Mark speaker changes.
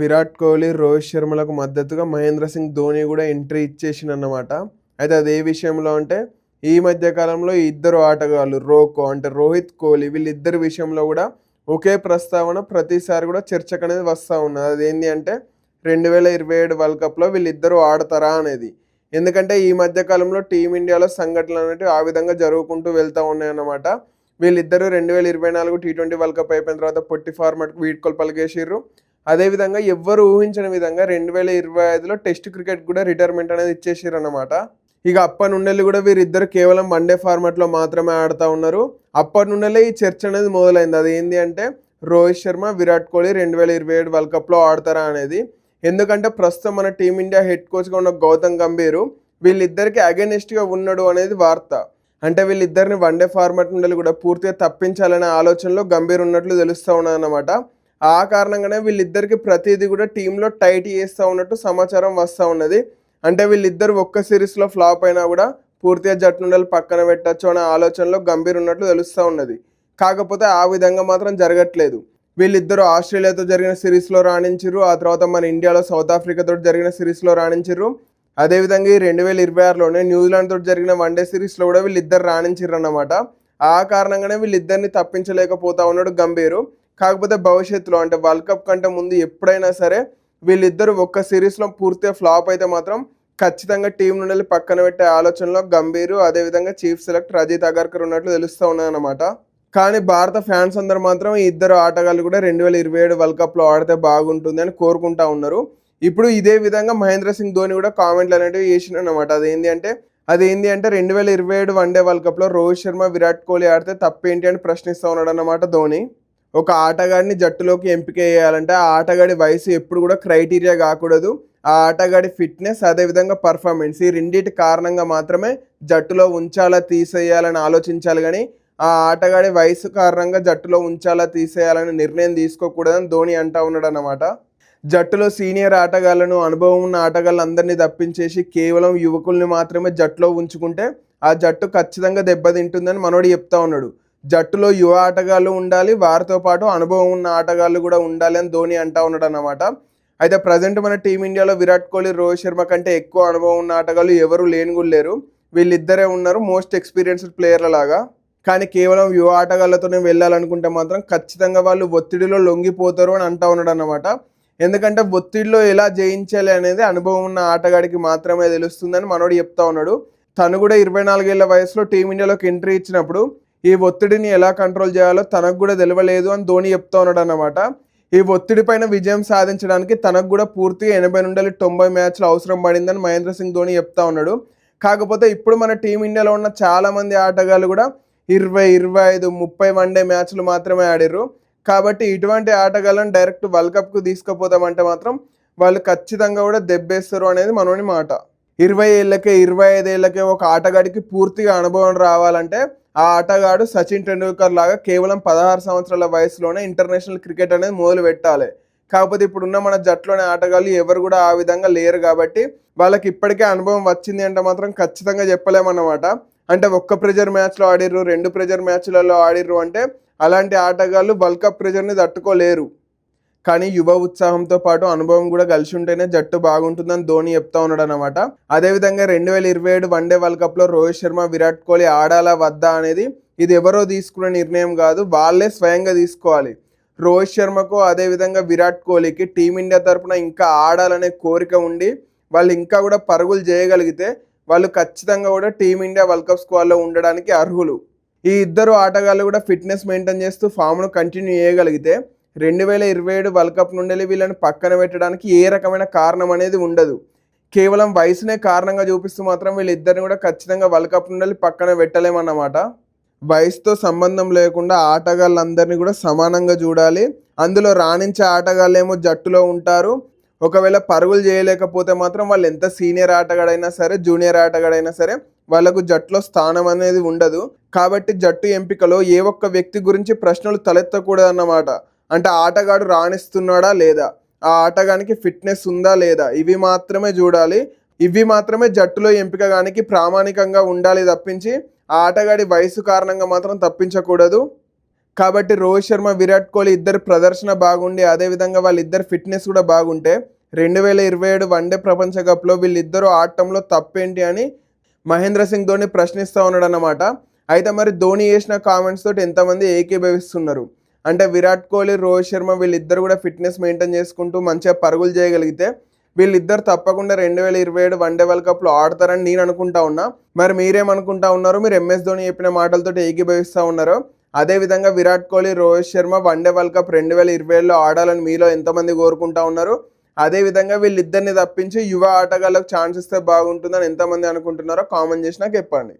Speaker 1: విరాట్ కోహ్లీ రోహిత్ శర్మలకు మద్దతుగా మహేంద్ర సింగ్ ధోని కూడా ఎంట్రీ ఇచ్చేసిందన్నమాట అయితే అది ఏ విషయంలో అంటే ఈ మధ్య కాలంలో ఈ ఇద్దరు ఆటగాళ్ళు రోకో అంటే రోహిత్ కోహ్లీ వీళ్ళిద్దరి విషయంలో కూడా ఒకే ప్రస్తావన ప్రతిసారి కూడా చర్చకు అనేది వస్తూ ఉన్నది. అది ఏంటి అంటే రెండు వేల ఇరవై ఏడు వరల్డ్ కప్లో వీళ్ళిద్దరూ ఆడతారా అనేది. ఎందుకంటే ఈ మధ్య కాలంలో టీమిండియాలో సంఘటనలు అనేవి ఆ విధంగా జరుగుకుంటూ వెళ్తూ ఉన్నాయన్నమాట. వీళ్ళిద్దరూ రెండు వేల ఇరవై నాలుగు టీ ట్వంటీ వరల్డ్ కప్ అయిపోయిన తర్వాత పొట్టి ఫార్మాట్ వీడ్కోలు పలికేసిర్రు. అదేవిధంగా ఎవ్వరు ఊహించని విధంగా రెండు వేల ఇరవై ఐదులో టెస్ట్ క్రికెట్ కూడా రిటైర్మెంట్ అనేది ఇచ్చేసారు అనమాట ఇక అప్పటి నుండి కూడా వీరిద్దరు కేవలం వన్డే ఫార్మాట్లో మాత్రమే ఆడుతూ ఉన్నారు. అప్పటి నుండే ఈ చర్చ అనేది మొదలైంది. అది ఏంటి అంటే రోహిత్ శర్మ విరాట్ కోహ్లీ రెండు వేల ఇరవై ఏడు వరల్డ్ కప్లో ఆడతారా అనేది. ఎందుకంటే ప్రస్తుతం మన టీమిండియా హెడ్ కోచ్గా ఉన్న గౌతమ్ గంభీర్ వీళ్ళిద్దరికి అగెనిస్ట్గా ఉన్నాడు అనేది వార్త. అంటే వీళ్ళిద్దరిని వన్డే ఫార్మాట్ నుండి కూడా పూర్తిగా తప్పించాలనే ఆలోచనలో గంభీర్ ఉన్నట్లు తెలుస్తూ ఉన్నదన్నమాట. ఆ కారణంగానే వీళ్ళిద్దరికి ప్రతిదీ కూడా టీంలో టైట్ చేస్తూ ఉన్నట్టు సమాచారం వస్తూ ఉన్నది. అంటే వీళ్ళిద్దరు ఒక్క సిరీస్లో ఫ్లాప్ అయినా కూడా పూర్తిగా జట్టు పక్కన పెట్టచ్చు అనే ఆలోచనలో గంభీర్ ఉన్నట్లు తెలుస్తూ ఉన్నది. కాకపోతే ఆ విధంగా మాత్రం జరగట్లేదు. వీళ్ళిద్దరు ఆస్ట్రేలియాతో జరిగిన సిరీస్లో రాణించారు ఆ తర్వాత మన ఇండియాలో సౌత్ ఆఫ్రికాతో జరిగిన సిరీస్లో రాణించారు అదేవిధంగా ఈ రెండు వేల ఇరవై ఆరులోనే న్యూజిలాండ్ తోటి జరిగిన వన్డే సిరీస్లో కూడా వీళ్ళిద్దరు రాణించారు అన్నమాట. ఆ కారణంగానే వీళ్ళిద్దరిని తప్పించలేకపోతా ఉన్నాడు గంభీరు. కాకపోతే భవిష్యత్తులో అంటే వరల్డ్ కప్ కంటే ముందు ఎప్పుడైనా సరే వీళ్ళిద్దరు ఒక్క సిరీస్లో పూర్తిగా ఫ్లాప్ అయితే మాత్రం ఖచ్చితంగా టీం నుండి పక్కన పెట్టే ఆలోచనలో గంభీరు అదేవిధంగా చీఫ్ సెలెక్ట్ రజిత్ అగర్కర్ ఉన్నట్లు తెలుస్తూ ఉన్నాయన్నమాట. కానీ భారత ఫ్యాన్స్ అందరు మాత్రం ఈ ఇద్దరు ఆటగాళ్ళు కూడా రెండు వేల ఇరవై ఏడు వరల్డ్ కప్లో ఆడితే బాగుంటుంది అని కోరుకుంటా ఉన్నారు. ఇప్పుడు ఇదే విధంగా మహేంద్ర సింగ్ ధోని కూడా కామెంట్లు అనేటివి చేసిన అనమాట అదేంటి అంటే అదేంటి అంటే రెండు వేల ఇరవై ఏడు వన్డే వరల్డ్ కప్లో రోహిత్ శర్మ విరాట్ కోహ్లీ ఆడితే తప్పేంటి అని ప్రశ్నిస్తూ ఉన్నాడు అన్నమాట ధోని. ఒక ఆటగాడిని జట్టులోకి ఎంపిక చేయాలంటే ఆ ఆటగాడి వయసు ఎప్పుడు కూడా క్రైటీరియా కాకూడదు. ఆ ఆటగాడి ఫిట్నెస్ అదేవిధంగా పర్ఫార్మెన్స్ ఈ రెండింటి కారణంగా మాత్రమే జట్టులో ఉంచాలా తీసేయాలని ఆలోచించాలి కానీ ఆ ఆటగాడి వయసు కారణంగా జట్టులో ఉంచాలా తీసేయాలని నిర్ణయం తీసుకోకూడదని ధోని అంటా ఉన్నాడు అన్నమాట జట్టులో సీనియర్ ఆటగాళ్ళను అనుభవం ఉన్న ఆటగాళ్ళందరినీ తప్పించేసి కేవలం యువకుల్ని మాత్రమే జట్టులో ఉంచుకుంటే ఆ జట్టు ఖచ్చితంగా దెబ్బతింటుందని మనోడు చెప్తా ఉన్నాడు. జట్టులో యువ ఆటగాళ్ళు ఉండాలి వారితో పాటు అనుభవం ఉన్న ఆటగాళ్ళు కూడా ఉండాలి అని ధోని అంటా ఉన్నాడు అనమాట అయితే ప్రజెంట్ మన టీమిండియాలో విరాట్ కోహ్లీ రోహిత్ శర్మ కంటే ఎక్కువ అనుభవం ఉన్న ఆటగాళ్ళు ఎవరు లేని కూడా లేరు వీళ్ళిద్దరే ఉన్నారు మోస్ట్ ఎక్స్పీరియన్స్డ్ ప్లేయర్ల లాగా. కానీ కేవలం యువ ఆటగాళ్ళతోనే వెళ్ళాలనుకుంటే మాత్రం ఖచ్చితంగా వాళ్ళు ఒత్తిడిలో లొంగిపోతారు అని అంటా ఉన్నాడు అనమాట ఎందుకంటే ఒత్తిడిలో ఎలా జయించాలి అనేది అనుభవం ఉన్న ఆటగాడికి మాత్రమే తెలుస్తుందని మనోడు చెప్తా ఉన్నాడు. తను కూడా ఇరవై నాలుగేళ్ళ వయసులో టీమిండియాలోకి ఎంట్రీ ఇచ్చినప్పుడు ఈ ఒత్తిడిని ఎలా కంట్రోల్ చేయాలో తనకు కూడా తెలియలేదు అని ధోని చెప్తా ఉన్నాడు అనమాట ఈ ఒత్తిడి పైన విజయం సాధించడానికి తనకు కూడా పూర్తిగా ఎనభై నుండి తొంభై మ్యాచ్లు అవసరం పడిందని మహేంద్ర సింగ్ ధోని చెప్తా ఉన్నాడు. కాకపోతే ఇప్పుడు మన టీమిండియాలో ఉన్న చాలామంది ఆటగాళ్ళు కూడా ఇరవై ఇరవై ఐదు ముప్పై వన్డే మ్యాచ్లు మాత్రమే ఆడిర్రు. కాబట్టి ఇటువంటి ఆటగాళ్ళని డైరెక్ట్ వరల్డ్ కప్కు తీసుకుపోతామంటే మాత్రం వాళ్ళు ఖచ్చితంగా కూడా దెబ్బేస్తారు అనేది మనోని మాట. ఇరవై ఏళ్ళకే ఇరవై ఐదేళ్ళకే ఒక ఆటగాడికి పూర్తిగా అనుభవం రావాలంటే ఆ ఆటగాడు సచిన్ టెండూల్కర్ లాగా కేవలం పదహారు సంవత్సరాల వయసులోనే ఇంటర్నేషనల్ క్రికెట్ అనేది మొదలు పెట్టాలి. కాకపోతే ఇప్పుడున్న మన జట్టులోని ఆటగాళ్ళు ఎవరు కూడా ఆ విధంగా లేరు కాబట్టి వాళ్ళకి ఇప్పటికే అనుభవం వచ్చింది అంటే మాత్రం ఖచ్చితంగా చెప్పలేమన్నమాట. అంటే ఒక్క ప్రెజర్ మ్యాచ్లో ఆడిర్రు రెండు ప్రెజర్ మ్యాచ్లలో ఆడిర్రు అంటే అలాంటి ఆటగాళ్ళు వరల్డ్ కప్ ప్రెజర్ని తట్టుకోలేరు. కానీ యువ ఉత్సాహంతో పాటు అనుభవం కూడా కలిసి ఉంటేనే జట్టు బాగుంటుందని ధోని చెప్తా ఉన్నాడు అనమాట అదేవిధంగా రెండు వేల ఇరవై ఏడు వన్డే వరల్డ్ కప్లో రోహిత్ శర్మ విరాట్ కోహ్లీ ఆడాలా వద్దా అనేది ఇది ఎవరో తీసుకునే నిర్ణయం కాదు వాళ్ళే స్వయంగా తీసుకోవాలి. రోహిత్ శర్మకు అదేవిధంగా విరాట్ కోహ్లీకి టీమిండియా తరపున ఇంకా ఆడాలనే కోరిక ఉండి వాళ్ళు ఇంకా కూడా పరుగులు చేయగలిగితే వాళ్ళు ఖచ్చితంగా కూడా టీమిండియా వరల్డ్ కప్ స్క్వాడ్లో ఉండడానికి అర్హులు. ఈ ఇద్దరు ఆటగాళ్ళు కూడా ఫిట్నెస్ మెయింటైన్ చేస్తూ ఫామ్ను కంటిన్యూ చేయగలిగితే రెండు వేల ఇరవై ఏడు వరల్డ్ కప్ నుండి వీళ్ళని పక్కన పెట్టడానికి ఏ రకమైన కారణం అనేది ఉండదు. కేవలం వయసునే కారణంగా చూపిస్తూ మాత్రం వీళ్ళిద్దరిని కూడా ఖచ్చితంగా వరల్డ్ కప్ నుండి పక్కన పెట్టలేమన్నమాట. వయసుతో సంబంధం లేకుండా ఆటగాళ్ళందరినీ కూడా సమానంగా చూడాలి. అందులో రాణించే ఆటగాళ్ళేమో జట్టులో ఉంటారు. ఒకవేళ పరుగులు చేయలేకపోతే మాత్రం వాళ్ళు ఎంత సీనియర్ ఆటగాడైనా సరే జూనియర్ ఆటగాడైనా సరే వాళ్ళకు జట్టులో స్థానం అనేది ఉండదు. కాబట్టి జట్టు ఎంపికలో ఏ ఒక్క వ్యక్తి గురించి ప్రశ్నలు తలెత్తకూడదు అన్నమాట అంటే ఆటగాడు రాణిస్తున్నాడా లేదా? ఆ ఆటగానికి ఫిట్నెస్ ఉందా లేదా? ఇవి మాత్రమే చూడాలి. ఇవి మాత్రమే జట్టులో ఎంపిక గానికి ప్రామాణికంగా ఉండాలి తప్పించి ఆ ఆటగాడి వయసు కారణంగా మాత్రం తప్పించకూడదు. కాబట్టి రోహిత్ శర్మ విరాట్ కోహ్లీ ఇద్దరు ప్రదర్శన బాగుండి అదేవిధంగా వాళ్ళిద్దరు ఫిట్నెస్ కూడా బాగుంటే రెండు వేల ఇరవై ఏడు వన్డే ప్రపంచ కప్లో వీళ్ళిద్దరూ ఆడటంలో తప్పేంటి అని మహేంద్ర సింగ్ ధోని ప్రశ్నిస్తూ ఉన్నాడు అన్నమాట అయితే మరి ధోని చేసిన కామెంట్స్ తోటి ఎంతమంది ఏకీభవిస్తున్నారు? అంటే విరాట్ కోహ్లీ రోహిత్ శర్మ వీళ్ళిద్దరు కూడా ఫిట్నెస్ మెయింటైన్ చేసుకుంటూ మంచిగా పరుగులు చేయగలిగితే వీళ్ళిద్దరు తప్పకుండా రెండు వేల ఇరవై ఏడు వన్డే వరల్డ్ కప్లో ఆడతారని నేను అనుకుంటా ఉన్నా. మరి మీరేమనుకుంటా ఉన్నారు మీరు ఎంఎస్ ధోని చెప్పిన మాటలతో ఏకీభవిస్తూ ఉన్నారో అదేవిధంగా Virat Kohli Rohit Sharma one day world cup రెండు వేల ఇరవై ఏడులో ఆడాలని మీలో ఎంతమంది కోరుకుంటా ఉన్నారు. అదేవిధంగా వీళ్ళిద్దరిని తప్పించి యువ ఆటగాళ్ళకు ఛాన్స్ ఇస్తే బాగుంటుందని ఎంతమంది అనుకుంటున్నారో కామెంట్ చేసి నాకు చెప్పండి.